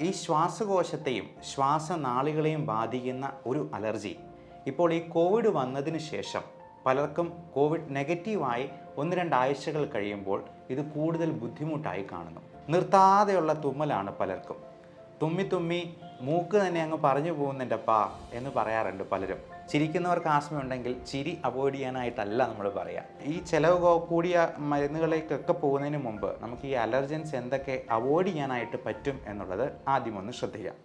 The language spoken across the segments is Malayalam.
ഈ ശ്വാസകോശത്തെയും ശ്വാസനാളികളെയും ബാധിക്കുന്ന ഒരു അലർജി. ഇപ്പോൾ ഈ കോവിഡ് വന്നതിന് ശേഷം പലർക്കും കോവിഡ് നെഗറ്റീവായി ഒന്ന് രണ്ടാഴ്ചകൾ കഴിയുമ്പോൾ ഇത് കൂടുതൽ ബുദ്ധിമുട്ടായി കാണുന്നു. നിർത്താതെയുള്ള തുമ്മലാണ് പലർക്കും. തുമ്മി തുമ്മി മൂക്ക് തന്നെ അങ്ങ് പറഞ്ഞു പോകുന്നുണ്ടപ്പാ എന്ന് പറയാറുണ്ട് പലരും. ചിരിക്കുന്നവർക്ക് ആസ്മ ഉണ്ടെങ്കിൽ ചിരി അവോയ്ഡ് ചെയ്യാനായിട്ടല്ല നമ്മൾ പറയുക ഈ ചിലവ് കൂടിയ മരുന്നുകളിലേക്കൊക്കെ പോകുന്നതിന് മുമ്പ് നമുക്ക് ഈ അലർജൻസ് എന്തൊക്കെ അവോയ്ഡ് ചെയ്യാനായിട്ട് പറ്റും എന്നുള്ളത് ആദ്യം ഒന്ന് ശ്രദ്ധിക്കാം.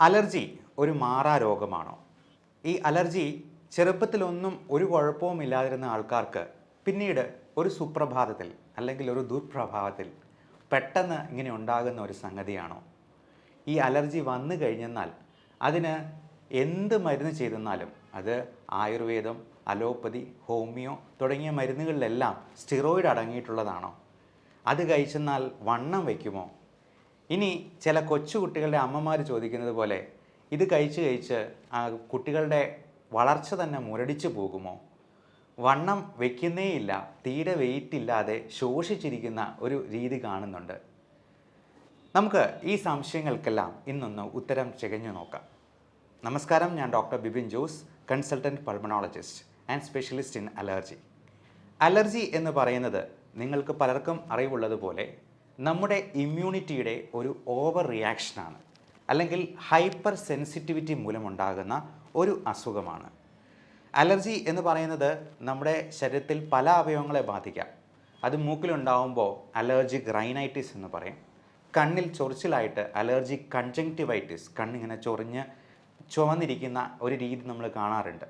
അലർജി ഒരു മാറാ രോഗമാണോ? ഈ അലർജി ചെറുപ്പത്തിലൊന്നും ഒരു കുഴപ്പവും ഇല്ലാതിരുന്ന ആൾക്കാർക്ക് പിന്നീട് ഒരു സുപ്രഭാതത്തിൽ അല്ലെങ്കിൽ ഒരു ദുർപ്രഭാതത്തിൽ പെട്ടെന്ന് ഇങ്ങനെ ഉണ്ടാകുന്ന ഒരു സംഗതിയാണോ? ഈ അലർജി വന്നു കഴിഞ്ഞെന്നാൽ അതിന് എന്ത് മരുന്ന് ചെയ്തെന്നാലും അത് ആയുർവേദം അലോപ്പതി ഹോമിയോ തുടങ്ങിയ മരുന്നുകളിലെല്ലാം സ്റ്റിറോയിഡ് അടങ്ങിയിട്ടുള്ളതാണോ? അത് കഴിച്ചെന്നാൽ വണ്ണം വയ്ക്കുമോ ഇനി ചില കൊച്ചുകുട്ടികളുടെ അമ്മമാർ ചോദിക്കുന്നത് പോലെ ഇത് കഴിച്ച് കഴിച്ച് ആ കുട്ടികളുടെ വളർച്ച തന്നെ മുരടിച്ചു പോകുമോ? വണ്ണം വയ്ക്കുന്നേയില്ല തീരെ വെയിറ്റ് ഇല്ലാതെ ശോഷിച്ചിരിക്കുന്ന ഒരു രീതി കാണുന്നുണ്ട്. നമുക്ക് ഈ സംശയങ്ങൾക്കെല്ലാം ഇന്നൊന്ന് ഉത്തരം ചികഞ്ഞു നോക്കാം. നമസ്കാരം ഞാൻ doctor Bibin Jose consultant pulmonologist and specialist in allergy allergy എന്ന് പറയുന്നത് നിങ്ങൾക്ക് പലർക്കും അറിവുള്ളതുപോലെ നമ്മുടെ ഇമ്മ്യൂണിറ്റിയുടെ ഒരു ഓവർ റിയാക്ഷനാണ് അല്ലെങ്കിൽ ഹൈപ്പർ സെൻസിറ്റിവിറ്റി മൂലമുണ്ടാകുന്ന ഒരു അസുഖമാണ്. അലർജി എന്ന് പറയുന്നത് നമ്മുടെ ശരീരത്തിൽ പല അവയവങ്ങളെ ബാധിക്കാം. അത് മൂക്കിലുണ്ടാവുമ്പോൾ അലർജിക് റൈനൈറ്റിസ് എന്ന് പറയും. കണ്ണിൽ ചൊറിച്ചിലായിട്ട് അലർജി കൺജങ്ക്റ്റിവൈറ്റിസ് കണ്ണിങ്ങനെ ചൊറിഞ്ഞ് ചുവന്നിരിക്കുന്ന ഒരു രീതി നമ്മൾ കാണാറുണ്ട്.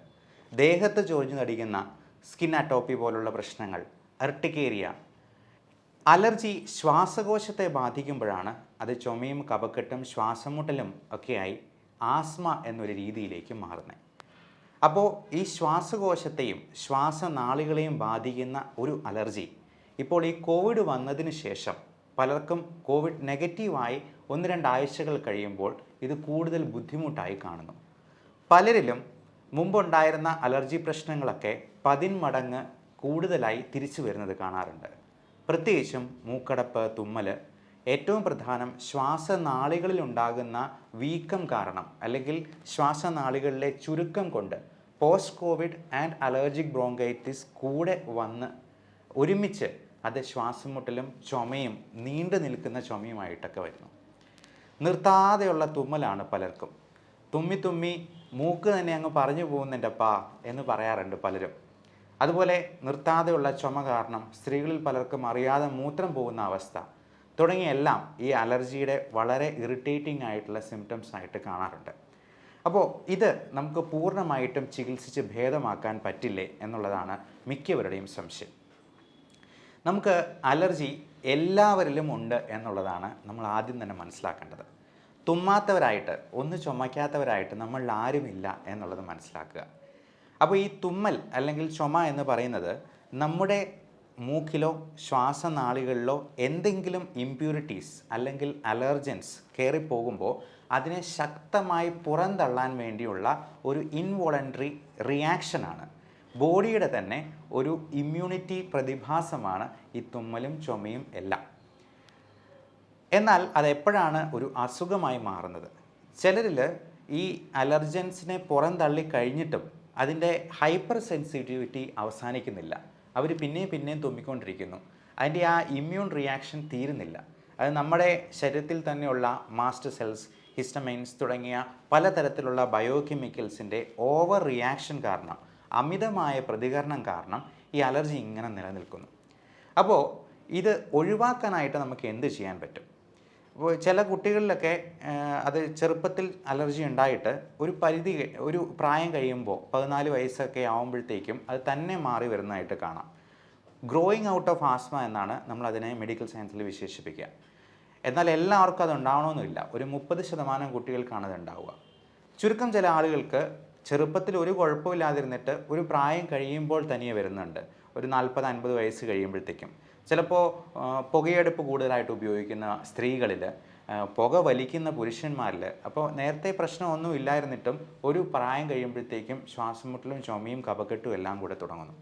ദേഹത്ത് ചൊറിഞ്ഞു നടിക്കുന്ന സ്കിൻ അറ്റോപ്പി പോലുള്ള പ്രശ്നങ്ങൾ എർട്ടിക്കേരിയ അലർജി ശ്വാസകോശത്തെ ബാധിക്കുമ്പോഴാണ് അത് ചുമയും കപക്കെട്ടും ശ്വാസമുട്ടലും ഒക്കെയായി ആസ്മ എന്നൊരു രീതിയിലേക്ക് മാറുന്നത്. അപ്പോൾ ഈ ശ്വാസകോശത്തെയും ശ്വാസനാളികളെയും ബാധിക്കുന്ന ഒരു അലർജി ഇപ്പോൾ ഈ കോവിഡ് വന്നതിന് ശേഷം പലർക്കും കോവിഡ് നെഗറ്റീവായി ഒന്ന് രണ്ടാഴ്ചകൾ കഴിയുമ്പോൾ ഇത് കൂടുതൽ ബുദ്ധിമുട്ടായി കാണുന്നു. പലരിലും മുമ്പുണ്ടായിരുന്ന അലർജി പ്രശ്നങ്ങളൊക്കെ പതിന്മടങ്ങ് കൂടുതലായി തിരിച്ചു വരുന്നത് കാണാറുണ്ട്. പ്രത്യേകിച്ചും മൂക്കടപ്പ് തുമ്മൽ ഏറ്റവും പ്രധാനം ശ്വാസനാളികളിൽ ഉണ്ടാകുന്ന വീക്കം കാരണം അല്ലെങ്കിൽ ശ്വാസനാളികളിലെ ചുരുക്കം കൊണ്ട് post covid and allergic bronchitis കൂടെ വന്ന് ഒരുമിച്ച് അത് ശ്വാസം മുട്ടലും ചുമയും നീണ്ടു നിൽക്കുന്ന ചുമയുമായിട്ടൊക്കെ വരുന്നു. നിർത്താതെയുള്ള തുമ്മലാണ് പലർക്കും. തുമ്മി തുമ്മി മൂക്ക് തന്നെ അങ്ങ് പറഞ്ഞു പോകുന്നുണ്ടപ്പാ എന്ന് പറയാറുണ്ട് പലരും. അതുപോലെ നിർത്താതെയുള്ള ചുമ കാരണം സ്ത്രീകളിൽ പലർക്കും അറിയാതെ മൂത്രം പോകുന്ന അവസ്ഥ. തുടങ്ങിയെല്ലാം ഈ അലർജിയുടെ വളരെ ഇറിറ്റേറ്റിംഗ് ആയിട്ടുള്ള സിംറ്റംസ് ആയിട്ട് കാണാറുണ്ട്. അപ്പോൾ ഇത് നമുക്ക് പൂർണമായിട്ടും ചികിത്സിച്ച് ഭേദമാക്കാൻ പറ്റില്ലേ എന്നുള്ളതാണ് മിക്കവരുടെയും സംശയം. നമുക്ക് അലർജി എല്ലാവരിലും ഉണ്ട് എന്നുള്ളതാണ് നമ്മൾ ആദ്യം തന്നെ മനസ്സിലാക്കേണ്ടത്. തുമ്മാത്തവരായിട്ട് ഒന്ന് ചുമയ്ക്കാത്തവരായിട്ട് നമ്മളിൽ ആരുമില്ല എന്നുള്ളത് മനസ്സിലാക്കുക. അപ്പോൾ ഈ തുമ്മൽ അല്ലെങ്കിൽ ചുമ എന്ന് പറയുന്നത് നമ്മുടെ മൂക്കിലോ ശ്വാസനാളികളിലോ എന്തെങ്കിലും ഇമ്പ്യൂരിറ്റീസ് അല്ലെങ്കിൽ അലർജൻസ് കയറിപ്പോകുമ്പോൾ അതിനെ ശക്തമായി പുറന്തള്ളാൻ വേണ്ടിയുള്ള ഒരു ഇൻവോളണ്ടറി റിയാക്ഷനാണ് ബോഡിയുടെ തന്നെ ഒരു ഇമ്മ്യൂണിറ്റി പ്രതിഭാസമാണ് ഈ തുമ്മലും ചുമയും എല്ലാം. എന്നാൽ അതെപ്പോഴാണ് ഒരു അസുഖമായി മാറുന്നത്? ചിലരിൽ ഈ അലർജൻസിനെ പുറന്തള്ളി കഴിഞ്ഞിട്ടും അതിന്റെ ഹൈപ്പർ സെൻസിറ്റിവിറ്റി അവസാനിക്കുന്നില്ല. അവർ പിന്നെയും പിന്നെയും തുമ്മിക്കൊണ്ടിരിക്കുന്നു. അതിന്റെ ആ ഇമ്മ്യൂൺ റിയാക്ഷൻ തീരുന്നില്ല. അത് നമ്മുടെ ശരീരത്തിൽ തന്നെയുള്ള മാസ്റ്റർ സെൽസ് ഹിസ്റ്റമൈൻസ് തുടങ്ങിയ പലതരത്തിലുള്ള ബയോകെമിക്കൽസിന്റെ ഓവർ റിയാക്ഷൻ കാരണം അമിതമായ പ്രതികരണം കാരണം ഈ അലർജി ഇങ്ങനെ നിലനിൽക്കുന്നു. അപ്പോൾ ഇത് ഒഴിവാക്കാനായിട്ട് നമുക്ക് എന്ത് ചെയ്യാൻ പറ്റും? അപ്പോൾ ചില കുട്ടികളിലൊക്കെ അത് ചെറുപ്പത്തിൽ അലർജി ഉണ്ടായിട്ട് ഒരു പരിധി ഒരു പ്രായം കഴിയുമ്പോൾ പതിനാല് വയസ്സൊക്കെ ആകുമ്പോഴത്തേക്കും അത് തന്നെ മാറി വരുന്നതായിട്ട് കാണാം. ഗ്രോയിങ് ഔട്ട് ഓഫ് ആസ്മ എന്നാണ് നമ്മൾ അതിനെ മെഡിക്കൽ സയൻസിൽ വിശേഷിപ്പിക്കുക. എന്നാൽ എല്ലാവർക്കും അത് ഉണ്ടാവണമെന്നില്ല. ഒരു മുപ്പത് ശതമാനം കുട്ടികൾക്കാണ് അത് ഉണ്ടാവുക. ചുരുക്കം ചില ആളുകൾക്ക് ചെറുപ്പത്തിൽ ഒരു കുഴപ്പമില്ലാതിരുന്നിട്ട് ഒരു പ്രായം കഴിയുമ്പോൾ തനിയെ വരുന്നുണ്ട്. ഒരു നാൽപ്പത് അൻപത് വയസ്സ് കഴിയുമ്പോഴത്തേക്കും. ചിലപ്പോൾ പുകയെടുപ്പ് കൂടുതലായിട്ട് ഉപയോഗിക്കുന്ന സ്ത്രീകളിൽ പുക വലിക്കുന്ന പുരുഷന്മാരിൽ അപ്പോൾ നേരത്തെ പ്രശ്നമൊന്നും ഇല്ലായിരുന്നിട്ടും ഒരു പ്രായം കഴിയുമ്പോഴത്തേക്കും ശ്വാസമുട്ടലും ചുമയും കപക്കെട്ടും എല്ലാം കൂടെ തുടങ്ങുന്നു.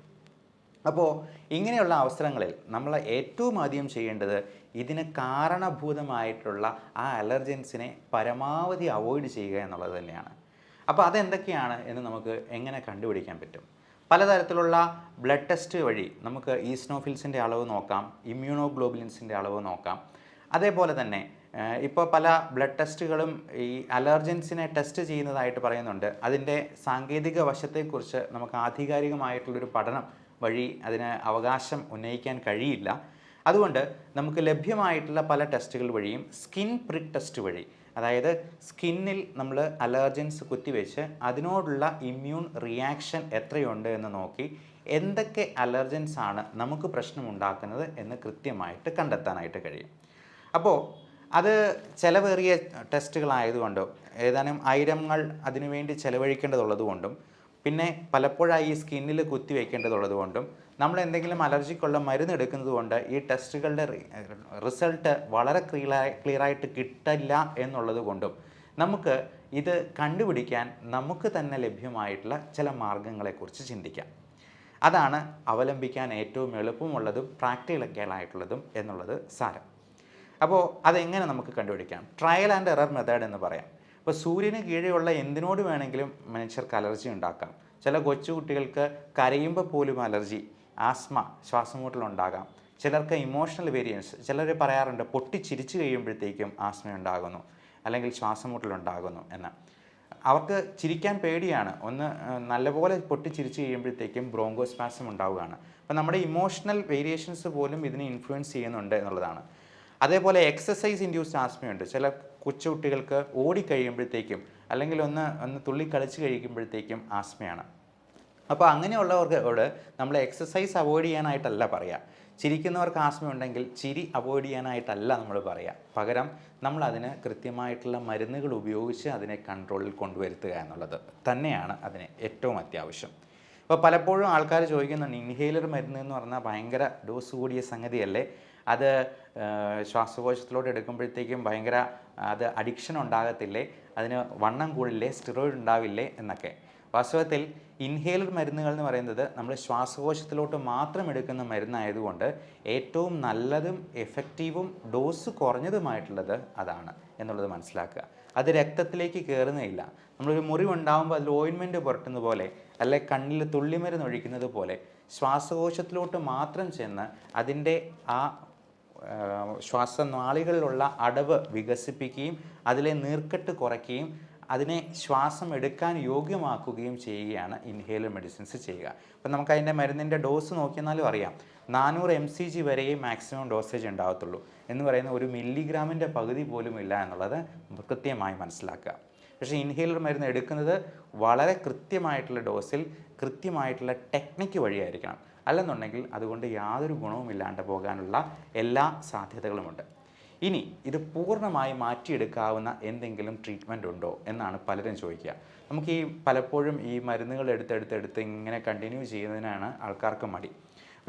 അപ്പോൾ ഇങ്ങനെയുള്ള അവസരങ്ങളിൽ നമ്മൾ ഏറ്റവും ആദ്യം ചെയ്യേണ്ടത് ഇതിന് കാരണഭൂതമായിട്ടുള്ള ആ അലർജൻസിനെ പരമാവധി അവോയ്ഡ് ചെയ്യുക എന്നുള്ളത് തന്നെയാണ്. അപ്പോൾ അതെന്തൊക്കെയാണ് എന്ന് നമുക്ക് എങ്ങനെ കണ്ടുപിടിക്കാൻ പറ്റും? പലതരത്തിലുള്ള ബ്ലഡ് ടെസ്റ്റ് വഴി നമുക്ക് ഈസ്നോഫിൽസിന്റെ അളവ് നോക്കാം ഇമ്മ്യൂണോഗ്ലോബുലിൻസിന്റെ അളവ് നോക്കാം. അതേപോലെ തന്നെ ഇപ്പോൾ പല ബ്ലഡ് ടെസ്റ്റുകളും ഈ അലർജൻസിനെ ടെസ്റ്റ് ചെയ്യുന്നതായിട്ട് പറയുന്നുണ്ട്. അതിന്റെ സാങ്കേതിക വശത്തെക്കുറിച്ച് നമുക്ക് ആധികാരികമായിട്ടുള്ളൊരു പഠനം വഴി അതിന് അവകാശം ഉന്നയിക്കാൻ കഴിയില്ല. അതുകൊണ്ട് നമുക്ക് ലഭ്യമായിട്ടുള്ള പല ടെസ്റ്റുകൾ വഴിയും സ്കിൻ പ്രിക് ടെസ്റ്റ് വഴി അതായത് സ്കിന്നിൽ നമ്മൾ അലർജൻസ് കുത്തിവെച്ച് അതിനോടുള്ള ഇമ്മ്യൂൺ റിയാക്ഷൻ എത്രയുണ്ട് എന്ന് നോക്കി എന്തൊക്കെ അലർജൻസ് ആണ് നമുക്ക് പ്രശ്നമുണ്ടാക്കുന്നത് എന്ന് കൃത്യമായിട്ട് കണ്ടെത്താനായിട്ട് കഴിയും. അപ്പോൾ അത് ചിലവേറിയ ടെസ്റ്റുകളായതുകൊണ്ടോ ഏതാനും ആയിരങ്ങൾ അതിനുവേണ്ടി ചിലവഴിക്കേണ്ടതുള്ളതുകൊണ്ടും പിന്നെ പലപ്പോഴായി ഈ സ്കിന്നിൽ കുത്തിവെക്കേണ്ടതുള്ളതുകൊണ്ടും നമ്മൾ എന്തെങ്കിലും അലർജിക്കുള്ള മരുന്ന് എടുക്കുന്നത് കൊണ്ട് ഈ ടെസ്റ്റുകളുടെ റിസൾട്ട് വളരെ ക്ലിയറായി ആയിട്ട് കിട്ടില്ല എന്നുള്ളത് കൊണ്ടും നമുക്ക് ഇത് കണ്ടുപിടിക്കാൻ നമുക്ക് തന്നെ ലഭ്യമായിട്ടുള്ള ചില മാർഗങ്ങളെക്കുറിച്ച് ചിന്തിക്കാം. അതാണ് അവലംബിക്കാൻ ഏറ്റവും എളുപ്പമുള്ളതും പ്രാക്ടിക്കലായിട്ടുള്ളതും എന്നുള്ളത് സാരം. അപ്പോൾ അതെങ്ങനെ നമുക്ക് കണ്ടുപിടിക്കാം? ട്രയൽ ആൻഡ് എറർ മെത്തേഡ് എന്ന് പറയാം. അപ്പോൾ സൂര്യന് കീഴെയുള്ള എന്തിനോട് വേണമെങ്കിലും മനുഷ്യർക്ക് അലർജി ഉണ്ടാക്കാം. ചില കൊച്ചുകുട്ടികൾക്ക് കരയുമ്പോൾ പോലും അലർജി ആസ്മ ശ്വാസമുട്ടലുണ്ടാകാം. ചിലർക്ക് ഇമോഷണൽ വേരിയൻസ് ചിലർ പറയാറുണ്ട് പൊട്ടി ചിരിച്ചു കഴിയുമ്പോഴത്തേക്കും ആസ്മ ഉണ്ടാകുന്നു അല്ലെങ്കിൽ ശ്വാസമുട്ടലുണ്ടാകുന്നു എന്ന്. അവർക്ക് ചിരിക്കാൻ പേടിയാണ്. ഒന്ന് നല്ലപോലെ പൊട്ടിച്ചിരിച്ച് ചിരിച്ചു കഴിയുമ്പോഴത്തേക്കും ബ്രോങ്കോസ്പാസം ഉണ്ടാവുകയാണ്. അപ്പോൾ നമ്മുടെ ഇമോഷണൽ വേരിയേഷൻസ് പോലും ഇതിനെ ഇൻഫ്ലുവൻസ് ചെയ്യുന്നുണ്ട് എന്നുള്ളതാണ്. അതേപോലെ എക്സസൈസ് ഇൻഡ്യൂസ്ഡ് ആസ്മയുണ്ട്. ചില കൊച്ചുകുട്ടികൾക്ക് ഓടിക്കഴിയുമ്പോഴത്തേക്കും അല്ലെങ്കിൽ ഒന്ന് ഒന്ന് തുള്ളി കളിച്ച് കഴിക്കുമ്പോഴത്തേക്കും ആസ്മയാണ്. അപ്പോൾ അങ്ങനെയുള്ളവർക്ക് നമ്മൾ എക്സസൈസ് അവോയ്ഡ് ചെയ്യാനായിട്ടല്ല പറയുക ചിരിക്കുന്നവർക്ക് ആസ്മ ഉണ്ടെങ്കിൽ ചിരി അവോയ്ഡ് ചെയ്യാനായിട്ടല്ല നമ്മൾ പറയുക പകരം നമ്മൾ അതിന് കൃത്യമായിട്ടുള്ള മരുന്നുകൾ ഉപയോഗിച്ച് അതിനെ കൺട്രോളിൽ കൊണ്ടുവരുത്തുക എന്നുള്ളത് തന്നെയാണ് അതിന് ഏറ്റവും അത്യാവശ്യം. അപ്പോൾ പലപ്പോഴും ആൾക്കാർ ചോദിക്കുന്നുണ്ട് ഇൻഹേലർ മരുന്ന് എന്ന് പറഞ്ഞാൽ ഭയങ്കര ഡോസ് കൂടിയ സംഗതിയല്ലേ? അത് ശ്വാസകോശത്തിലോട്ട് എടുക്കുമ്പോഴത്തേക്കും ഭയങ്കര അത് അഡിക്ഷൻ ഉണ്ടാകത്തില്ലേ? അതിന് വണ്ണം കൂടില്ലേ? സ്റ്റിറോയിഡ് ഉണ്ടാവില്ലേ? എന്നൊക്കെ. വാസ്തവത്തിൽ ഇൻഹേലർ മരുന്നുകൾ എന്ന് പറയുന്നത് നമ്മൾ ശ്വാസകോശത്തിലോട്ട് മാത്രം എടുക്കുന്ന മരുന്നായതുകൊണ്ട് ഏറ്റവും നല്ലതും എഫക്റ്റീവും ഡോസ് കുറഞ്ഞതുമായിട്ടുള്ളത് അതാണ് എന്നുള്ളത് മനസ്സിലാക്കുക. അത് രക്തത്തിലേക്ക് കയറുന്നില്ല നമ്മളൊരു മുറിവുണ്ടാകുമ്പോൾ അതിൽ ഓയിൻമെന്റ് പുരട്ടുന്ന പോലെ അല്ലെ കണ്ണിൽ തുള്ളിമരുന്ന് ഒഴിക്കുന്നത് പോലെ ശ്വാസകോശത്തിലോട്ട് മാത്രം ചെന്ന് അതിന്റെ ആ ശ്വാസനാളികളിലുള്ള അടവ് വികസിപ്പിക്കുകയും അതിലെ നീർക്കെട്ട് കുറയ്ക്കുകയും അതിനെ ശ്വാസം എടുക്കാൻ യോഗ്യമാക്കുകയും ചെയ്യുകയാണ് ഇൻഹേലർ മെഡിസിൻസ് ചെയ്യുക. അപ്പം നമുക്ക് അതിന്റെ മരുന്നിന്റെ ഡോസ് നോക്കിയെന്നാലും അറിയാം. നാനൂറ് എം സി ജി വരെയേ മാക്സിമം ഡോസേജ് ഉണ്ടാകത്തുള്ളൂ എന്ന് പറയുന്ന ഒരു മില്ലിഗ്രാമിന്റെ പകുതി പോലും ഇല്ല എന്നുള്ളത് കൃത്യമായി മനസ്സിലാക്കുക. പക്ഷേ ഇൻഹേലർ മരുന്ന് എടുക്കുന്നത് വളരെ കൃത്യമായിട്ടുള്ള ഡോസിൽ കൃത്യമായിട്ടുള്ള ടെക്നിക്ക് വഴിയായിരിക്കണം. അല്ലെന്നുണ്ടെങ്കിൽ അതുകൊണ്ട് യാതൊരു ഗുണവും ഇല്ലാണ്ട് പോകാനുള്ള എല്ലാ സാധ്യതകളുമുണ്ട്. ഇനി ഇത് പൂർണമായി മാറ്റിയെടുക്കാവുന്ന എന്തെങ്കിലും ട്രീറ്റ്മെന്റ് ഉണ്ടോ എന്നാണ് പലരും ചോദിക്കുക. നമുക്ക് ഈ പലപ്പോഴും ഈ മരുന്നുകൾ എടുത്തെടുത്തെടുത്ത് ഇങ്ങനെ കണ്ടിന്യൂ ചെയ്യുന്നതിനാണ് ആൾക്കാർക്ക് മടി.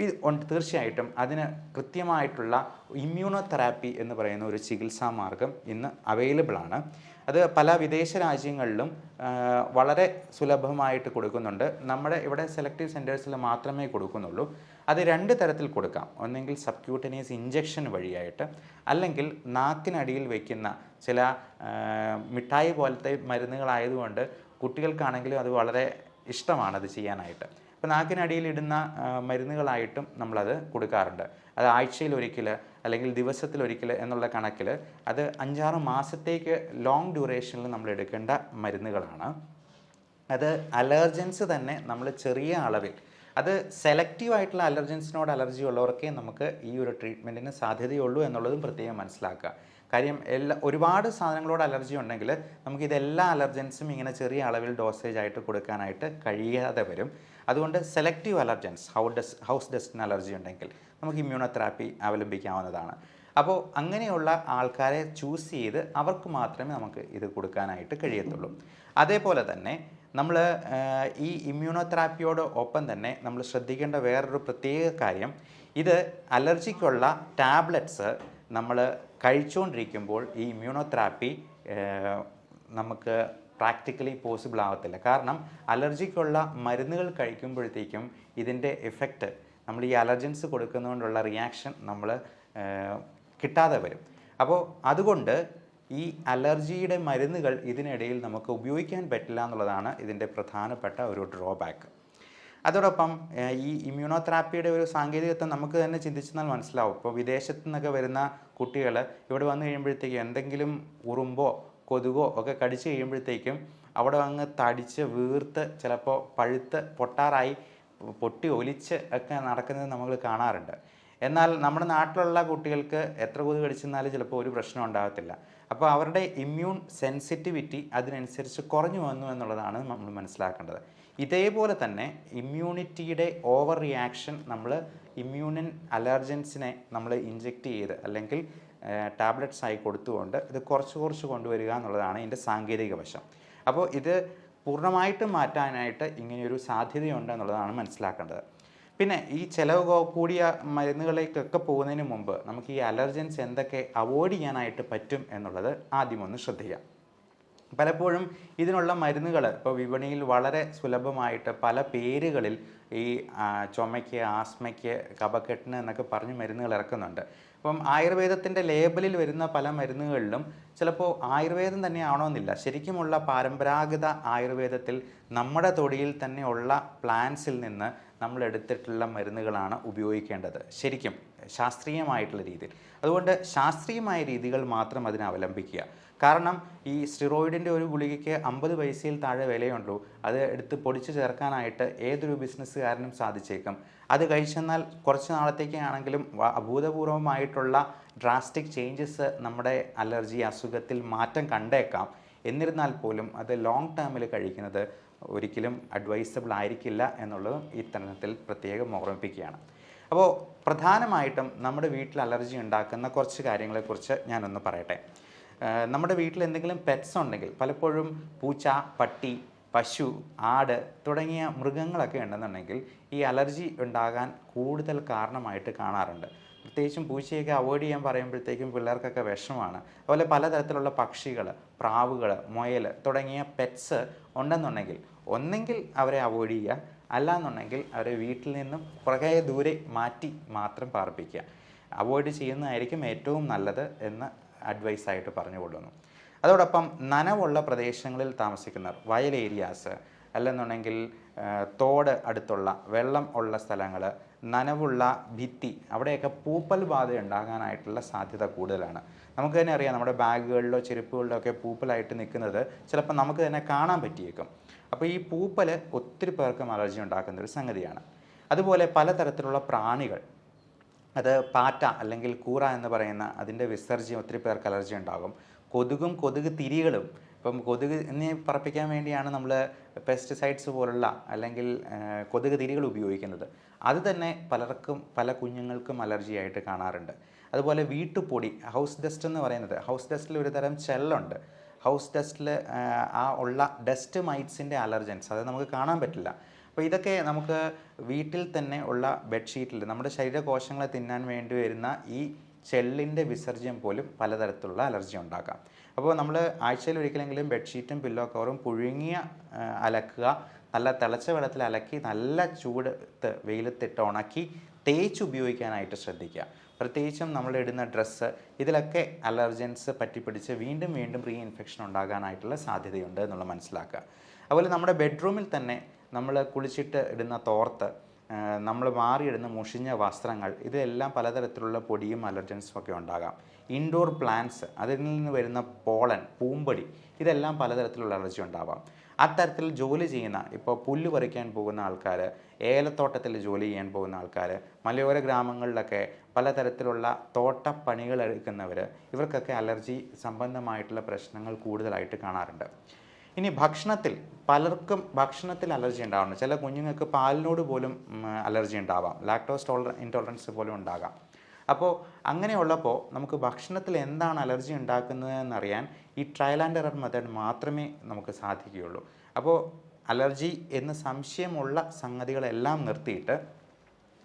ഇത് തീർച്ചയായിട്ടും അതിന് കൃത്യമായിട്ടുള്ള ഇമ്മ്യൂണോ തെറാപ്പി എന്ന് പറയുന്ന ഒരു ചികിത്സാ മാർഗം ഇന്ന് അവൈലബിൾ ആണ്. അത് പല വിദേശ രാജ്യങ്ങളിലും വളരെ സുലഭമായിട്ട് കൊടുക്കുന്നുണ്ട്. നമ്മുടെ ഇവിടെ സെലക്റ്റീവ് സെന്റേഴ്സിൽ മാത്രമേ കൊടുക്കുന്നുള്ളൂ. അത് രണ്ട് തരത്തിൽ കൊടുക്കാം. ഒന്നെങ്കിൽ സബ്ക്യൂട്ടനീസ് ഇഞ്ചക്ഷൻ വഴിയായിട്ട് അല്ലെങ്കിൽ നാക്കിനടിയിൽ വയ്ക്കുന്ന ചില മിഠായി പോലത്തെ മരുന്നുകളായതുകൊണ്ട് കുട്ടികൾക്കാണെങ്കിലും അത് വളരെ ഇഷ്ടമാണ് അത് ചെയ്യാനായിട്ട്. അപ്പോൾ നാക്കിനടിയിൽ ഇടുന്ന മരുന്നുകളായിട്ടും നമ്മളത് കൊടുക്കാറുണ്ട്. അത് ആഴ്ചയിൽ ഒരിക്കൽ അല്ലെങ്കിൽ ദിവസത്തിൽ ഒരിക്കൽ എന്നുള്ള കണക്കിൽ അത് അഞ്ചാറ് മാസത്തേക്ക് ലോങ് ഡ്യൂറേഷനിൽ നമ്മൾ എടുക്കേണ്ട മരുന്നുകളാണ്. അത് അലർജൻസ് തന്നെ നമ്മൾ ചെറിയ അളവിൽ അത് സെലക്റ്റീവ് ആയിട്ടുള്ള അലർജൻസിനോട് അലർജി ഉള്ളവർക്കേ നമുക്ക് ഈ ഒരു ട്രീറ്റ്മെന്റിന് സാധ്യതയുള്ളൂ എന്നുള്ളതും പ്രത്യേകം മനസ്സിലാക്കുക. കാര്യം എല്ലാ ഒരുപാട് സാധനങ്ങളോട് അലർജി ഉണ്ടെങ്കിൽ നമുക്ക് ഇതെല്ലാ അലർജൻസും ഇങ്ങനെ ചെറിയ അളവിൽ ഡോസേജ് ആയിട്ട് കൊടുക്കാനായിട്ട് കഴിയാതെ വരും. അതുകൊണ്ട് selective allergens how does house ഡസ്റ്റിന് allergy ഉണ്ടെങ്കിൽ നമുക്ക് ഇമ്മ്യൂണോതെറാപ്പി അവലംബിക്കാവുന്നതാണ്. അപ്പോൾ അങ്ങനെയുള്ള ആൾക്കാരെ ചൂസ് ചെയ്ത് അവർക്ക് മാത്രമേ നമുക്ക് ഇത് കൊടുക്കാനായിട്ട് കഴിയത്തുള്ളൂ. അതേപോലെ തന്നെ നമ്മൾ ഈ ഇമ്മ്യൂണോതെറാപ്പിയോട് ഒപ്പം തന്നെ നമ്മൾ ശ്രദ്ധിക്കേണ്ട വേറൊരു പ്രത്യേക കാര്യം ഇത് അലർജിക്കുള്ള ടാബ്ലറ്റ്സ് നമ്മൾ കഴിച്ചുകൊണ്ടിരിക്കുമ്പോൾ ഈ ഇമ്മ്യൂണോതെറാപ്പി നമുക്ക് പ്രാക്ടിക്കലി പോസിബിൾ ആവത്തില്ല. കാരണം അലർജിക്കുള്ള മരുന്നുകൾ കഴിക്കുമ്പോഴത്തേക്കും ഇതിന്റെ എഫക്റ്റ് നമ്മൾ ഈ അലർജൻസ് കൊടുക്കുന്നതുകൊണ്ടുള്ള റിയാക്ഷൻ നമ്മൾ കിട്ടാതെ വരും. അപ്പോൾ അതുകൊണ്ട് ഈ അലർജിയുടെ മരുന്നുകൾ ഇതിനിടയിൽ നമുക്ക് ഉപയോഗിക്കാൻ പറ്റില്ല എന്നുള്ളതാണ് ഇതിന്റെ പ്രധാനപ്പെട്ട ഒരു ഡ്രോബാക്ക് അതോടൊപ്പം ഈ ഇമ്മ്യൂണോതെറാപ്പിയുടെ ഒരു സാങ്കേതികത്വം നമുക്ക് തന്നെ ചിന്തിച്ചെന്നാൽ മനസ്സിലാവും. ഇപ്പോൾ വിദേശത്തു നിന്നൊക്കെ വരുന്ന കുട്ടികൾ ഇവിടെ വന്നു കഴിയുമ്പോഴത്തേക്കും എന്തെങ്കിലും ഉറുമ്പോ കൊതുകോ ഒക്കെ കടിച്ചു കഴിയുമ്പോഴത്തേക്കും അവിടെ അങ്ങ് തടിച്ച് വീർത്ത് ചിലപ്പോൾ പഴുത്ത് പൊട്ടാറായി പൊട്ടി ഒലിച്ച് ഒക്കെ നടക്കുന്നത് നമ്മൾ കാണാറുണ്ട്. എന്നാൽ നമ്മുടെ നാട്ടിലുള്ള കുട്ടികൾക്ക് എത്ര കൊതുക് കടിച്ചെന്നാലും ചിലപ്പോൾ ഒരു പ്രശ്നം ഉണ്ടാകത്തില്ല. അപ്പോൾ അവരുടെ ഇമ്മ്യൂൺ സെൻസിറ്റിവിറ്റി അതിനനുസരിച്ച് കുറഞ്ഞു വന്നു എന്നുള്ളതാണ് നമ്മൾ മനസ്സിലാക്കേണ്ടത്. ഇതേപോലെ തന്നെ ഇമ്മ്യൂണിറ്റിയുടെ ഓവർ റിയാക്ഷൻ നമ്മൾ ഇമ്മ്യൂണിൻ അലർജൻസിനെ നമ്മൾ ഇഞ്ചെക്റ്റ് ചെയ്ത് അല്ലെങ്കിൽ ടാബ്ലറ്റ്സ് ആയി കൊടുത്തുകൊണ്ട് ഇത് കുറച്ച് കുറച്ച് കൊണ്ടുവരിക എന്നുള്ളതാണ് ഇതിന്റെ സാങ്കേതിക വശം. അപ്പോൾ ഇത് പൂർണമായിട്ടും മാറ്റാനായിട്ട് ഇങ്ങനെയൊരു സാധ്യതയുണ്ട് എന്നുള്ളതാണ് മനസ്സിലാക്കേണ്ടത്. പിന്നെ ഈ ചിലവ് കൂടിയ മരുന്നുകളിലേക്കൊക്കെ പോകുന്നതിന് മുമ്പ് നമുക്ക് ഈ അലർജൻസ് എന്തൊക്കെ അവോയ്ഡ് ചെയ്യാനായിട്ട് പറ്റും എന്നുള്ളത് ആദ്യം ഒന്ന് ശ്രദ്ധിക്കാം പലപ്പോഴും ഇതിനുള്ള മരുന്നുകൾ ഇപ്പോൾ വിപണിയിൽ വളരെ സുലഭമായിട്ട് പല പേരുകളിൽ ഈ ചുമയ്ക്ക് ആസ്മയ്ക്ക് കപക്കെട്ടിന് എന്നൊക്കെ പറഞ്ഞ് മരുന്നുകൾ ഇറക്കുന്നുണ്ട്. അപ്പം ആയുർവേദത്തിന്റെ ലേബലിൽ വരുന്ന പല മരുന്നുകളിലും ചിലപ്പോൾ ആയുർവേദം തന്നെ എന്നില്ല ശരിക്കുമുള്ള പരമ്പരാഗത ആയുർവേദത്തിൽ നമ്മുടെ തൊടിയിൽ തന്നെയുള്ള പ്ലാന്റ്സിൽ നിന്ന് നമ്മൾ എടുത്തിട്ടുള്ള മരുന്നുകളാണ് ഉപയോഗിക്കേണ്ടത്. ശരിക്കും ശാസ്ത്രീയമായിട്ടുള്ള രീതിയിൽ. അതുകൊണ്ട് ശാസ്ത്രീയമായ രീതികൾ മാത്രം അതിനെ അവലംബിക്കുക. കാരണം ഈ സ്റ്റിറോയിഡിന്റെ ഒരു ഗുളികയ്ക്ക് അമ്പത് പൈസയിൽ താഴെ വിലയുണ്ടോ അത് എടുത്ത് പൊടിച്ചു ചേർക്കാനായിട്ട് ഏതൊരു ബിസിനസ്സുകാരനും സാധിച്ചേക്കും. അത് കഴിച്ചെന്നാൽ കുറച്ച് നാളത്തേക്കാണെങ്കിലും അഭൂതപൂർവമായിട്ടുള്ള ഡ്രാസ്റ്റിക് ചേഞ്ചസ് നമ്മുടെ അലർജി അസുഖത്തിൽ മാറ്റം കണ്ടേക്കാം. എന്നിരുന്നാൽ പോലും അത് ലോങ് ടേമിൽ കഴിക്കുന്നത് ഒരിക്കലും അഡ്വൈസബിൾ ആയിരിക്കില്ല എന്നുള്ളത് ഈ തരണത്തിൽ പ്രത്യേകം ഓർമ്മിപ്പിക്കുകയാണ്. അപ്പോൾ പ്രധാനമായിട്ടും നമ്മുടെ വീട്ടിൽ അലർജി ഉണ്ടാക്കുന്ന കുറച്ച് കാര്യങ്ങളെക്കുറിച്ച് ഞാനൊന്ന് പറയട്ടെ. നമ്മുടെ വീട്ടിൽ എന്തെങ്കിലും പെറ്റ്സ് ഉണ്ടെങ്കിൽ പലപ്പോഴും പൂച്ച പട്ടി പശു ആട് തുടങ്ങിയ മൃഗങ്ങളൊക്കെ ഉണ്ടെന്നുണ്ടെങ്കിൽ ഈ അലർജി ഉണ്ടാകാൻ കൂടുതൽ കാരണമായിട്ട് കാണാറുണ്ട്. പ്രത്യേകിച്ചും പൂച്ചയൊക്കെ അവോയ്ഡ് ചെയ്യാൻ പറയുമ്പോഴത്തേക്കും പിള്ളേർക്കൊക്കെ വിഷമമാണ് അതുപോലെ പലതരത്തിലുള്ള പക്ഷികൾ പ്രാവുകൾ മുയൽ തുടങ്ങിയ പെറ്റ്സ് ഉണ്ടെന്നുണ്ടെങ്കിൽ ഒന്നെങ്കിൽ അവരെ അവോയ്ഡ് ചെയ്യുക. അല്ലാന്നുണ്ടെങ്കിൽ അവരെ വീട്ടിൽ നിന്നും കുറേ ദൂരെ മാറ്റി മാത്രം പാർപ്പിക്കുക. അവോയ്ഡ് ചെയ്യുന്നതായിരിക്കും ഏറ്റവും നല്ലത് എന്ന് അഡ്വൈസായിട്ട് പറഞ്ഞു കൊള്ളുന്നു. അതോടൊപ്പം നനവുള്ള പ്രദേശങ്ങളിൽ താമസിക്കുന്നവർ വയൽ ഏരിയാസ് അല്ലെന്നുണ്ടെങ്കിൽ തോട് അടുത്തുള്ള വെള്ളം ഉള്ള സ്ഥലങ്ങൾ നനവുള്ള ഭിത്തി. അവിടെയൊക്കെ പൂപ്പൽ ബാധ ഉണ്ടാകാനായിട്ടുള്ള സാധ്യത കൂടുതലാണ്. നമുക്ക് തന്നെ അറിയാം നമ്മുടെ ബാഗുകളിലോ ചെരുപ്പുകളിലോ ഒക്കെ പൂപ്പലായിട്ട് നിൽക്കുന്നത് ചിലപ്പോൾ നമുക്ക് തന്നെ കാണാൻ പറ്റിയേക്കും. അപ്പോൾ ഈ പൂപ്പൽ ഒത്തിരി പേർക്കും അലർജി ഉണ്ടാക്കുന്ന ഒരു സംഗതിയാണ്. അതുപോലെ പലതരത്തിലുള്ള പ്രാണികൾ അത് പാറ്റ അല്ലെങ്കിൽ കൂറ എന്ന് പറയുന്ന അതിന്റെ വിസർജ്യം ഒത്തിരി പേർക്ക് അലർജി ഉണ്ടാകും. കൊതുകും കൊതുക് തിരികളും ഇപ്പം കൊതുക് എന്നെ പറപ്പിക്കാൻ വേണ്ടിയാണ് നമ്മൾ പെസ്റ്റിസൈഡ്സ് പോലുള്ള അല്ലെങ്കിൽ കൊതുക് തിരികൾ ഉപയോഗിക്കുന്നത്. അത് തന്നെ പലർക്കും പല കുഞ്ഞുങ്ങൾക്കും അലർജി ആയിട്ട് കാണാറുണ്ട്. അതുപോലെ വീട്ടുപൊടി ഹൗസ് ഡസ്റ്റ് എന്ന് പറയുന്നത് ഹൗസ് ഡസ്റ്റിൽ ഒരു തരം ചെല്ലുണ്ട്. ഹൗസ് ഡസ്റ്റിൽ ആ ഉള്ള ഡസ്റ്റ് മൈറ്റ്സിന്റെ അലർജൻസ് അത് നമുക്ക് കാണാൻ പറ്റില്ല. അപ്പോൾ ഇതൊക്കെ നമുക്ക് വീട്ടിൽ തന്നെ ഉള്ള ബെഡ്ഷീറ്റിൽ നമ്മുടെ ശരീരകോശങ്ങളെ തിന്നാൻ വേണ്ടി വരുന്ന ഈ ചെള്ളിന്റെ വിസർജ്യം പോലും പലതരത്തിലുള്ള അലർജി ഉണ്ടാക്കാം. അപ്പോൾ നമ്മൾ ആഴ്ചയിൽ ഒരിക്കലെങ്കിലും ബെഡ്ഷീറ്റും പില്ലോ കവറും പുഴുങ്ങിയ അലക്കുക നല്ല തിളച്ച വെള്ളത്തിൽ അലക്കി നല്ല ചൂടത്ത് വെയിലത്തിട്ട് ഉണക്കി തേച്ച് ഉപയോഗിക്കാനായിട്ട് ശ്രദ്ധിക്കുക. പ്രത്യേകിച്ചും നമ്മൾ ഇടുന്ന ഡ്രസ്സ് ഇതിലൊക്കെ അലർജൻസ് പറ്റിപ്പിടിച്ച് വീണ്ടും വീണ്ടും റീ ഇൻഫെക്ഷൻ ഉണ്ടാകാനായിട്ടുള്ള സാധ്യതയുണ്ട് എന്നുള്ളത് മനസ്സിലാക്കുക. അതുപോലെ നമ്മുടെ ബെഡ്റൂമിൽ തന്നെ നമ്മൾ കുളിച്ചിട്ട് ഇടുന്ന തോർത്ത് നമ്മൾ മാറിയിടുന്ന മുഷിഞ്ഞ വസ്ത്രങ്ങൾ ഇതെല്ലാം പലതരത്തിലുള്ള പൊടിയും അലർജൻസും ഒക്കെ ഉണ്ടാകാം. ഇൻഡോർ പ്ലാന്റ്സ് അതിൽ നിന്ന് വരുന്ന പോളൻ പൂമ്പടി ഇതെല്ലാം പലതരത്തിലുള്ള അലർജി ഉണ്ടാവാം. അത്തരത്തിൽ ജോലി ചെയ്യുന്ന ഇപ്പോൾ പുല്ല് പറിക്കാൻ പോകുന്ന ആൾക്കാർ ഏലത്തോട്ടത്തിൽ ജോലി ചെയ്യാൻ പോകുന്ന ആൾക്കാർ മലയോര ഗ്രാമങ്ങളിലൊക്കെ പലതരത്തിലുള്ള തോട്ടപ്പണികൾ എടുക്കുന്നവർ ഇവർക്കൊക്കെ അലർജി സംബന്ധമായിട്ടുള്ള പ്രശ്നങ്ങൾ കൂടുതലായിട്ട് കാണാറുണ്ട്. ഇനി ഭക്ഷണത്തിൽ പലർക്കും ഭക്ഷണത്തിൽ അലർജി ഉണ്ടാവാറുണ്ട്. ചില കുഞ്ഞുങ്ങൾക്ക് പാലിനോട് പോലും അലർജി ഉണ്ടാവാം. ലാക്ടോസ് ടോളർ ഇൻടോളറൻസ് പോലും ഉണ്ടാകാം. അപ്പോൾ അങ്ങനെയുള്ളപ്പോൾ നമുക്ക് ഭക്ഷണത്തിൽ എന്താണ് അലർജി ഉണ്ടാക്കുന്നതെന്നറിയാൻ ഈ ട്രയൽ ആൻഡ് എറർ മെത്തേഡ് മാത്രമേ നമുക്ക് സാധിക്കുകയുള്ളൂ. അപ്പോൾ അലർജി എന്ന് സംശയമുള്ള സംഗതികളെല്ലാം നിർത്തിയിട്ട്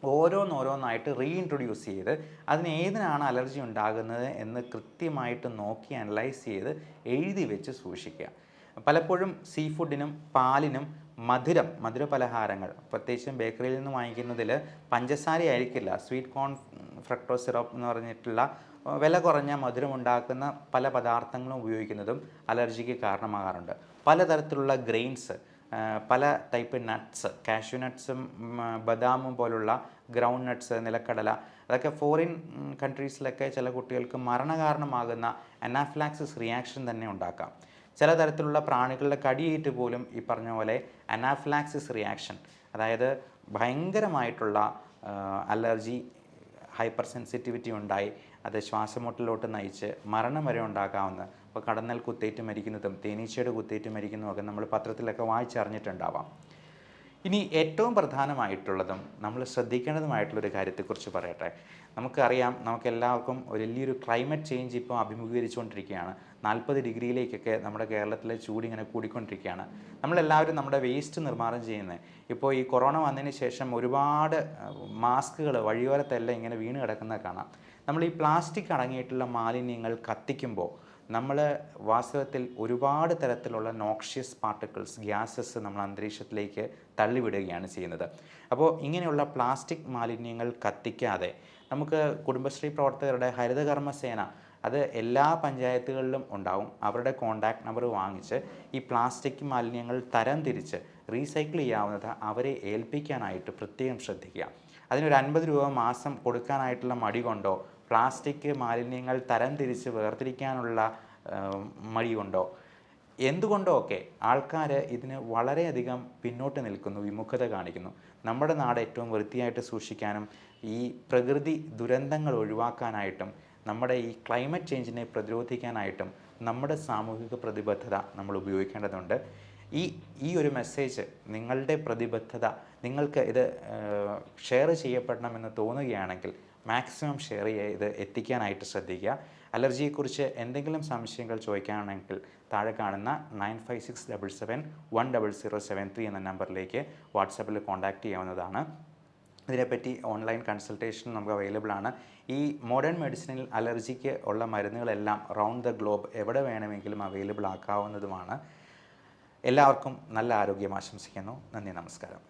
ഓരോന്നോരോന്നായിട്ട് റീഇൻട്രൊഡ്യൂസ് ചെയ്ത് അതിന് ഏതിനാണ് അലർജി ഉണ്ടാകുന്നത് എന്ന് കൃത്യമായിട്ട് നോക്കി അനലൈസ് ചെയ്ത് എഴുതി വെച്ച് സൂക്ഷിക്കുക. പലപ്പോഴും സീ ഫുഡിനും പാലിനും മധുരം മധുര പലഹാരങ്ങൾ പ്രത്യേകിച്ചും ബേക്കറിയിൽ നിന്ന് വാങ്ങിക്കുന്നതിൽ പഞ്ചസാര ആയിരിക്കില്ല. സ്വീറ്റ് കോൺ ഫ്രക്ടോസ് സിറപ്പ് എന്ന് പറഞ്ഞിട്ടുള്ള വില കുറഞ്ഞ മധുരം ഉണ്ടാക്കുന്ന പല പദാർത്ഥങ്ങളും ഉപയോഗിക്കുന്നതും അലർജിക്ക് കാരണമാകാറുണ്ട്. പലതരത്തിലുള്ള ഗ്രെയിൻസ് പല ടൈപ്പ് നട്ട്സ് കാഷ്യൂ നട്ട്സും ബദാമും പോലുള്ള ഗ്രൗണ്ട് നട്ട്സ് നിലക്കടല അതൊക്കെ ഫോറിൻ കൺട്രീസിലൊക്കെ ചില കുട്ടികൾക്ക് മരണകാരണമാകുന്ന അനാഫ്ലാക്സിസ് റിയാക്ഷൻ തന്നെ ഉണ്ടാക്കാം. ചില തരത്തിലുള്ള പ്രാണികളുടെ കടിയേറ്റ് പോലും ഈ പറഞ്ഞ പോലെ അനാഫ്ലാക്സിസ് റിയാക്ഷൻ അതായത് ഭയങ്കരമായിട്ടുള്ള അലർജി ഹൈപ്പർ സെൻസിറ്റിവിറ്റി ഉണ്ടായി അത് ശ്വാസമുട്ടലിലോട്ട് നയിച്ച് മരണം വരെ ഉണ്ടാക്കാവുന്ന ഇപ്പോൾ കടന്നൽ കുത്തേറ്റ് മരിക്കുന്നതും തേനീച്ചയുടെ കുത്തേറ്റ് മരിക്കുന്നതും ഒക്കെ നമ്മൾ പത്രത്തിലൊക്കെ വായിച്ചറിഞ്ഞിട്ടുണ്ടാവാം. ഇനി ഏറ്റവും പ്രധാനമായിട്ടുള്ളതും നമ്മൾ ശ്രദ്ധിക്കേണ്ടതുമായിട്ടുള്ളൊരു കാര്യത്തെക്കുറിച്ച് പറയട്ടെ. നമുക്കറിയാം നമുക്ക് എല്ലാവർക്കും ഒരു വലിയൊരു ക്ലൈമറ്റ് ചേഞ്ച് ഇപ്പോൾ അഭിമുഖീകരിച്ചുകൊണ്ടിരിക്കുകയാണ്. നാൽപ്പത് ഡിഗ്രിയിലേക്കൊക്കെ നമ്മുടെ കേരളത്തിലെ ചൂട് ഇങ്ങനെ കൂടിക്കൊണ്ടിരിക്കുകയാണ്. നമ്മളെല്ലാവരും നമ്മുടെ വേസ്റ്റ് നിർമ്മാണം ചെയ്യുന്നത് ഇപ്പോൾ ഈ കൊറോണ വന്നതിന് ശേഷം ഒരുപാട് മാസ്കുകൾ വഴിയോരത്തെല്ലാം ഇങ്ങനെ വീണ് കിടക്കുന്നത് കാണാം. നമ്മൾ ഈ പ്ലാസ്റ്റിക് അടങ്ങിയിട്ടുള്ള മാലിന്യങ്ങൾ കത്തിക്കുമ്പോൾ നമ്മൾ വാസ്തവത്തിൽ ഒരുപാട് തരത്തിലുള്ള നോക്ഷ്യസ് പാർട്ടിക്കിൾസ് ഗ്യാസസ് നമ്മൾ അന്തരീക്ഷത്തിലേക്ക് തള്ളിവിടുകയാണ് ചെയ്യുന്നത്. അപ്പോൾ ഇങ്ങനെയുള്ള പ്ലാസ്റ്റിക് മാലിന്യങ്ങൾ കത്തിക്കാതെ നമുക്ക് കുടുംബശ്രീ പ്രവർത്തകരുടെ ഹരിതകർമ്മസേന അത് എല്ലാ പഞ്ചായത്തുകളിലും ഉണ്ടാവും. അവരുടെ കോൺടാക്ട് നമ്പർ വാങ്ങിച്ച് ഈ പ്ലാസ്റ്റിക് മാലിന്യങ്ങൾ തരം തിരിച്ച് റീസൈക്കിൾ ചെയ്യാവുന്നത് അവരെ ഏൽപ്പിക്കാനായിട്ട് പ്രത്യേകം ശ്രദ്ധിക്കുക. അതിനൊരു അൻപത് രൂപ മാസം കൊടുക്കാനായിട്ടുള്ള മടി കൊണ്ടോ പ്ലാസ്റ്റിക് മാലിന്യങ്ങൾ തരം തിരിച്ച് വേർതിരിക്കാനുള്ള മടി കൊണ്ടോ എന്തുകൊണ്ടോ ഒക്കെ ആൾക്കാർ ഇതിന് വളരെയധികം പിന്നോട്ട് നിൽക്കുന്നു വിമുഖത കാണിക്കുന്നു. നമ്മുടെ നാട് ഏറ്റവും വൃത്തിയായിട്ട് സൂക്ഷിക്കാനും ഈ പ്രകൃതി ദുരന്തങ്ങൾ ഒഴിവാക്കാനായിട്ടും നമ്മുടെ ഈ ക്ലൈമറ്റ് ചേഞ്ചിനെ പ്രതിരോധിക്കാനായിട്ടും നമ്മുടെ സാമൂഹിക പ്രതിബദ്ധത നമ്മൾ ഉപയോഗിക്കേണ്ടതുണ്ട്. ഈ ഈ ഒരു മെസ്സേജ് നിങ്ങളുടെ പ്രതിബദ്ധത നിങ്ങൾക്ക് ഇത് ഷെയർ ചെയ്യപ്പെടണമെന്ന് തോന്നുകയാണെങ്കിൽ മാക്സിമം ഷെയർ ചെയ്ത് എത്തിക്കാനായിട്ട് ശ്രദ്ധിക്കുക. അലർജിയെക്കുറിച്ച് എന്തെങ്കിലും സംശയങ്ങൾ ചോദിക്കുകയാണെങ്കിൽ താഴെ കാണുന്ന nine five six double seven one double zero seven three എന്ന നമ്പറിലേക്ക് വാട്സാപ്പിൽ കോൺടാക്റ്റ് ചെയ്യാവുന്നതാണ്. ഇതിനെപ്പറ്റി ഓൺലൈൻ കൺസൾട്ടേഷൻ നമുക്ക് അവൈലബിൾ ആണ്. ഈ മോഡേൺ മെഡിസിനിൽ അലർജിക്ക് ഉള്ള മരുന്നുകളെല്ലാം റൗണ്ട് ദ ഗ്ലോബ് എവിടെ വേണമെങ്കിലും അവൈലബിൾ ആക്കാവുന്നതുമാണ്. എല്ലാവർക്കും നല്ല ആരോഗ്യം ആശംസിക്കുന്നു. നന്ദി നമസ്കാരം.